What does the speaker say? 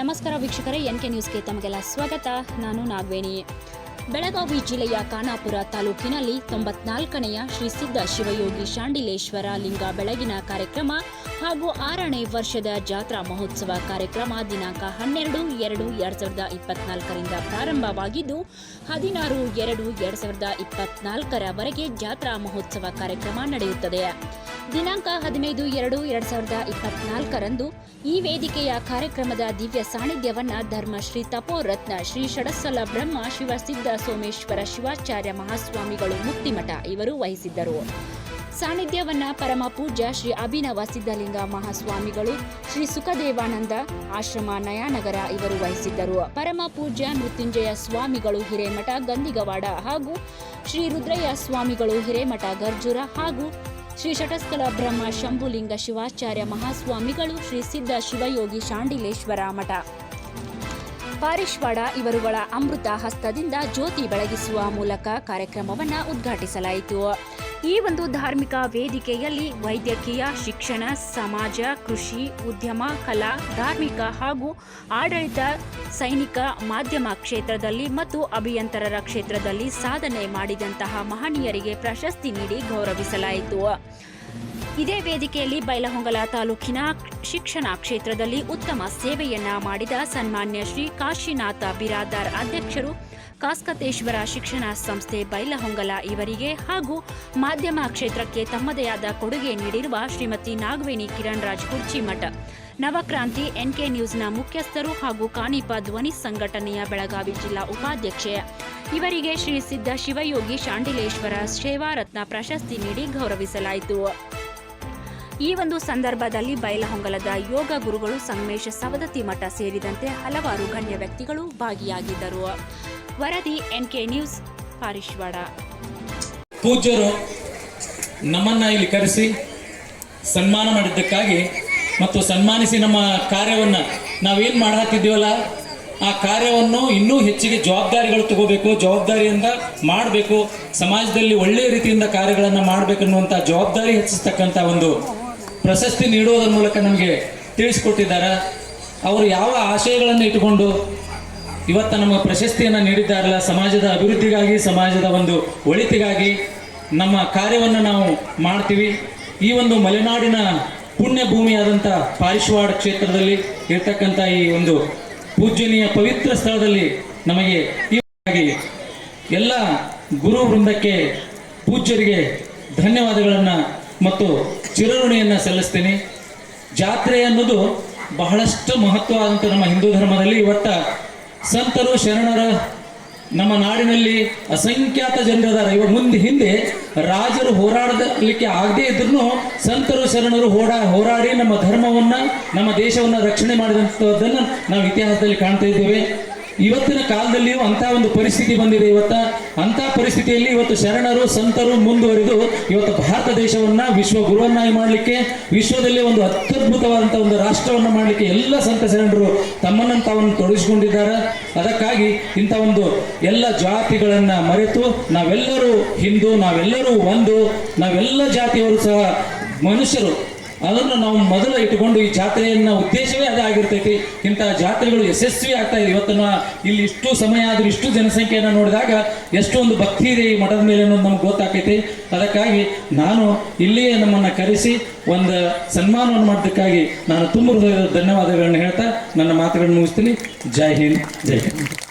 ನಮಸ್ಕಾರ ವೀಕ್ಷಕರೇ N K ನ್ಯೂಸ್ಗೆ ತಮಗೆಲ್ಲ ಸ್ವಾಗತ. ನಾನು ನಾಗವೇಣಿ. ಬೆಳಗಾವಿ ಜಿಲ್ಲೆಯ ಖಾನಾಪುರ ತಾಲೂಕಿನಲ್ಲಿ ತೊಂಬತ್ನಾಲ್ಕನೆಯ ಶ್ರೀ ಸಿದ್ಧ ಶಿವಯೋಗಿ ಶಾಂಡಿಲೇಶ್ವರ ಲಿಂಗ ಬೆಳಗಿನ ಕಾರ್ಯಕ್ರಮ ಹಾಗೂ ಆರನೇ ವರ್ಷದ ಜಾತ್ರಾ ಮಹೋತ್ಸವ ಕಾರ್ಯಕ್ರಮ ದಿನಾಂಕ ಹನ್ನೆರಡು, ಎರಡು, ಎರಡ್ ಸಾವಿರದ ಇಪ್ಪತ್ನಾಲ್ಕರಿಂದ ಪ್ರಾರಂಭವಾಗಿದ್ದು, ಹದಿನಾರು, ಎರಡು, ಎರಡ್ ಸಾವಿರದ ಇಪ್ಪತ್ನಾಲ್ಕರವರೆಗೆ ಜಾತ್ರಾ ಮಹೋತ್ಸವ ಕಾರ್ಯಕ್ರಮ ನಡೆಯುತ್ತದೆ. ದಿನಾಂಕ ಹದಿನೈದು, ಎರಡು, ಎರಡ್ ಸಾವಿರದ ಇಪ್ಪತ್ನಾಲ್ಕರಂದು ಈ ವೇದಿಕೆಯ ಕಾರ್ಯಕ್ರಮದ ದಿವ್ಯ ಸಾನ್ನಿಧ್ಯವನ್ನು ಧರ್ಮಶ್ರೀ ತಪೋರತ್ನ ಶ್ರೀ ಷಡಸ್ಸಲ ಬ್ರಹ್ಮ ಶಿವಸಿದ್ಧ ಸೋಮೇಶ್ವರ, ಶಿವಾಚಾರ್ಯ ಮಹಾಸ್ವಾಮಿಗಳು ಮುಕ್ತಿಮಠ ಇವರು ವಹಿಸಿದ್ದರು. ಸಾನ್ನಿಧ್ಯವನ್ನ ಪರಮ ಪೂಜ್ಯ ಶ್ರೀ ಅಭಿನವ ಸಿದ್ಧಲಿಂಗ ಮಹಾಸ್ವಾಮಿಗಳು ಶ್ರೀ ಸುಖದೇವಾನಂದ ಆಶ್ರಮ ನಯಾನಗರ ಇವರು ವಹಿಸಿದ್ದರು. ಪರಮ ಪೂಜ್ಯ ಮೃತ್ಯುಂಜಯ ಸ್ವಾಮಿಗಳು ಹಿರೇಮಠ ಗಂದಿಗವಾಡ ಹಾಗೂ ಶ್ರೀ ರುದ್ರಯ್ಯ ಸ್ವಾಮಿಗಳು ಹಿರೇಮಠ, ಗರ್ಜುರ ಹಾಗೂ ಶ್ರೀ ಷಟಸ್ಥಲ ಬ್ರಹ್ಮ ಶಂಭುಲಿಂಗ ಶಿವಾಚಾರ್ಯ ಮಹಾಸ್ವಾಮಿಗಳು ಶ್ರೀ ಸಿದ್ಧ ಶಿವಯೋಗಿ ಶಾಂಡಿಲೇಶ್ವರ ಮಠ. ಪಾರಿಶ್ವಾಡ ಇವರುಗಳ ಅಮೃತ ಹಸ್ತದಿಂದ ಜ್ಯೋತಿ ಬೆಳಗಿಸುವ ಮೂಲಕ ಕಾರ್ಯಕ್ರಮವನ್ನು ಉದ್ಘಾಟಿಸಲಾಯಿತು. ಈ ಒಂದು ಧಾರ್ಮಿಕ ವೇದಿಕೆಯಲ್ಲಿ ವೈದ್ಯಕೀಯ, ಶಿಕ್ಷಣ, ಸಮಾಜ, ಕೃಷಿ, ಉದ್ಯಮ, ಕಲಾ, ಧಾರ್ಮಿಕ ಹಾಗೂ ಆಡಳಿತ, ಸೈನಿಕ ಮಾಧ್ಯಮ ಕ್ಷೇತ್ರದಲ್ಲಿ ಮತ್ತು ಅಭಿಯಂತರರ ಕ್ಷೇತ್ರದಲ್ಲಿ ಸಾಧನೆ ಮಾಡಿದಂತಹ ಮಹನೀಯರಿಗೆ ಪ್ರಶಸ್ತಿ ನೀಡಿ ಗೌರವಿಸಲಾಯಿತು. ಇದೇ ವೇದಿಕೆಯಲ್ಲಿ ಬೈಲಹೊಂಗಲ ತಾಲೂಕಿನ ಶಿಕ್ಷಣ ಕ್ಷೇತ್ರದಲ್ಲಿ ಉತ್ತಮ ಸೇವೆಯನ್ನ ಮಾಡಿದ ಸನ್ಮಾನ್ಯ ಶ್ರೀ ಕಾಶಿನಾಥ ಬಿರಾದಾರ್ ಅಧ್ಯಕ್ಷರು ಕಾಸ್ಕತೇಶ್ವರ ಶಿಕ್ಷಣ ಸಂಸ್ಥೆ ಬೈಲಹೊಂಗಲ ಇವರಿಗೆ ಹಾಗೂ ಮಾಧ್ಯಮ ಕ್ಷೇತ್ರಕ್ಕೆ ತಮ್ಮದೇ ಆದ ಕೊಡುಗೆ ನೀಡಿರುವ ಶ್ರೀಮತಿ ನಾಗವೇಣಿ ಕಿರಣ್ ರಾಜ್ ಕುರ್ಚಿಮಠ ನವಕ್ರಾಂತಿ ಎನ್ಕೆ ನ್ಯೂಸ್ನ ಮುಖ್ಯಸ್ಥರು ಹಾಗೂ ಕಾಣಿಪ ಧ್ವನಿ ಸಂಘಟನೆಯ ಬೆಳಗಾವಿ ಜಿಲ್ಲಾ ಉಪಾಧ್ಯಕ್ಷೆ. ಇವರಿಗೆ ಶ್ರೀ ಸಿದ್ಧ ಶಿವಯೋಗಿ ಶಾಂಡಿಲೇಶ್ವರ ಸೇವಾರತ್ನ ಪ್ರಶಸ್ತಿ ನೀಡಿ ಗೌರವಿಸಲಾಯಿತು. ಈ ಒಂದು ಸಂದರ್ಭದಲ್ಲಿ ಬೈಲಹೊಂಗಲದ ಯೋಗ ಗುರುಗಳು ಸಂಗಮೇಶ ಸವದತ್ತಿ ಮಠ ಸೇರಿದಂತೆ ಹಲವಾರು ಗಣ್ಯ ವ್ಯಕ್ತಿಗಳು ಭಾಗಿಯಾಗಿದ್ದರು. ವರದಿ ಎನ್ಕೆ ನ್ಯೂಸ್, ಪಾರಿಶ್ವಾಡ. ಪೂಜ್ಯರು ನಮ್ಮನ್ನ ಇಲ್ಲಿ ಕರೆಸಿ ಸನ್ಮಾನ ಮಾಡಿದ್ದಕ್ಕಾಗಿ ಮತ್ತು ಸನ್ಮಾನಿಸಿ ನಮ್ಮ ಕಾರ್ಯವನ್ನು ನಾವೇನು ಮಾಡಾತಿದ್ದೀವಲ್ಲ ಆ ಕಾರ್ಯವನ್ನು ಇನ್ನೂ ಹೆಚ್ಚಿಗೆ ಜವಾಬ್ದಾರಿಗಳು ತಗೋಬೇಕು, ಜವಾಬ್ದಾರಿಯಿಂದ ಮಾಡಬೇಕು, ಸಮಾಜದಲ್ಲಿ ಒಳ್ಳೆಯ ರೀತಿಯಿಂದ ಕಾರ್ಯಗಳನ್ನು ಮಾಡಬೇಕನ್ನುವಂಥ ಜವಾಬ್ದಾರಿ ಹೆಚ್ಚಿಸ್ತಕ್ಕಂಥ ಒಂದು ಪ್ರಶಸ್ತಿ ನೀಡುವುದರ ಮೂಲಕ ನಮಗೆ ತಿಳಿಸ್ಕೊಟ್ಟಿದ್ದಾರೆ. ಅವರು ಯಾವ ಆಶಯಗಳನ್ನು ಇಟ್ಟುಕೊಂಡು ಇವತ್ತು ನಮ್ಮ ಪ್ರಶಸ್ತಿಯನ್ನು ನೀಡಿದ್ದಾರಲ್ಲ, ಸಮಾಜದ ಅಭಿವೃದ್ಧಿಗಾಗಿ, ಸಮಾಜದ ಒಂದು ಒಳಿತಿಗಾಗಿ ನಮ್ಮ ಕಾರ್ಯವನ್ನು ನಾವು ಮಾಡ್ತೀವಿ. ಈ ಒಂದು ಮಲೆನಾಡಿನ ಪುಣ್ಯ ಭೂಮಿಯಾದಂಥ ಪಾರಿಶ್ವಾಡ ಕ್ಷೇತ್ರದಲ್ಲಿ ಇರ್ತಕ್ಕಂಥ ಈ ಒಂದು ಪೂಜ್ಯನೀಯ ಪವಿತ್ರ ಸ್ಥಳದಲ್ಲಿ ನಮಗೆ ಈ ಎಲ್ಲ ಗುರು ವೃಂದಕ್ಕೆ ಪೂಜ್ಯರಿಗೆ ಧನ್ಯವಾದಗಳನ್ನು ಮತ್ತು ಚಿರಋಣಿಯನ್ನು ಸಲ್ಲಿಸ್ತೀನಿ. ಜಾತ್ರೆ ಅನ್ನೋದು ಬಹಳಷ್ಟು ಮಹತ್ವ ಆದಂಥ ನಮ್ಮ ಹಿಂದೂ ಧರ್ಮದಲ್ಲಿ ಇವತ್ತ ಸಂತರು ಶರಣರ, ನಮ್ಮ ನಾಡಿನಲ್ಲಿ ಅಸಂಖ್ಯಾತ ಜನರದಾರ ಇವಾಗ ಮುಂದೆ ಹಿಂದೆ ರಾಜರು ಹೋರಾಡಲಿಕ್ಕೆ ಆಗದೇ ಇದ್ರೂ ಸಂತರು ಶರಣರು ಹೋರಾ, ಹೋರಾಡಿ ನಮ್ಮ ಧರ್ಮವನ್ನ, ನಮ್ಮ ದೇಶವನ್ನ ರಕ್ಷಣೆ ಮಾಡಿದಂಥದ್ದನ್ನು ನಾವು ಇತಿಹಾಸದಲ್ಲಿ ಕಾಣ್ತಾ ಇದ್ದೇವೆ. ಇವತ್ತಿನ ಕಾಲದಲ್ಲಿಯೂ ಅಂತ ಒಂದು ಪರಿಸ್ಥಿತಿ ಬಂದಿದೆ ಇವತ್ತ. ಅಂತ ಪರಿಸ್ಥಿತಿಯಲ್ಲಿ ಇವತ್ತು ಶರಣರು, ಸಂತರು ಮುಂದುವರಿದು ಇವತ್ತು ಭಾರತ ದೇಶವನ್ನ ವಿಶ್ವ ಗುರುವನ್ನಾಗಿ ಮಾಡಲಿಕ್ಕೆ, ವಿಶ್ವದಲ್ಲಿ ಒಂದು ಅತ್ಯದ್ಭುತವಾದಂಥ ಒಂದು ರಾಷ್ಟ್ರವನ್ನು ಮಾಡಲಿಕ್ಕೆ ಎಲ್ಲ ಸಂತ ಶರಣರು ತಮ್ಮನ್ನು ತಾವನ್ನು ತೊಡಗಿಸಿಕೊಂಡಿದ್ದಾರೆ. ಅದಕ್ಕಾಗಿ ಇಂಥ ಒಂದು ಎಲ್ಲ ಜಾತಿಗಳನ್ನ ಮರೆತು ನಾವೆಲ್ಲರೂ ಹಿಂದೂ, ನಾವೆಲ್ಲರೂ ಒಂದು, ನಾವೆಲ್ಲ ಜಾತಿಯವರು ಸಹ ಮನುಷ್ಯರು ಅದನ್ನು ನಾವು ಮೊದಲು ಇಟ್ಟುಕೊಂಡು ಈ ಜಾತ್ರೆಯನ್ನ ಉದ್ದೇಶವೇ ಅದೇ ಆಗಿರ್ತೈತಿ. ಇಂತಹ ಜಾತ್ರೆಗಳು ಯಶಸ್ವಿ ಆಗ್ತಾ ಇದೆ. ಇವತ್ತು ಇಲ್ಲಿ ಇಷ್ಟು ಸಮಯ ಆದ್ರೂ ಇಷ್ಟು ಜನಸಂಖ್ಯೆಯನ್ನು ನೋಡಿದಾಗ ಎಷ್ಟೊಂದು ಭಕ್ತಿ ಇದೆ ಈ ಮಠದ ಮೇಲೆ ಅನ್ನೋದು ನಮ್ಗೆ ಗೊತ್ತಾಕೈತಿ ಅದಕ್ಕಾಗಿ ನಾನು ಇಲ್ಲಿಯೇ ನಮ್ಮನ್ನು ಕರೆಸಿ ಒಂದು ಸನ್ಮಾನವನ್ನು ಮಾಡೋದಕ್ಕಾಗಿ ನಾನು ತುಂಬ ಹೃದಯದ ಧನ್ಯವಾದಗಳನ್ನು ಹೇಳ್ತಾ ನನ್ನ ಮಾತುಗಳನ್ನು ಮುಗಿಸ್ತೀನಿ. ಜೈ ಹಿಂದ್ ಜೈ ಹಿಂದ್.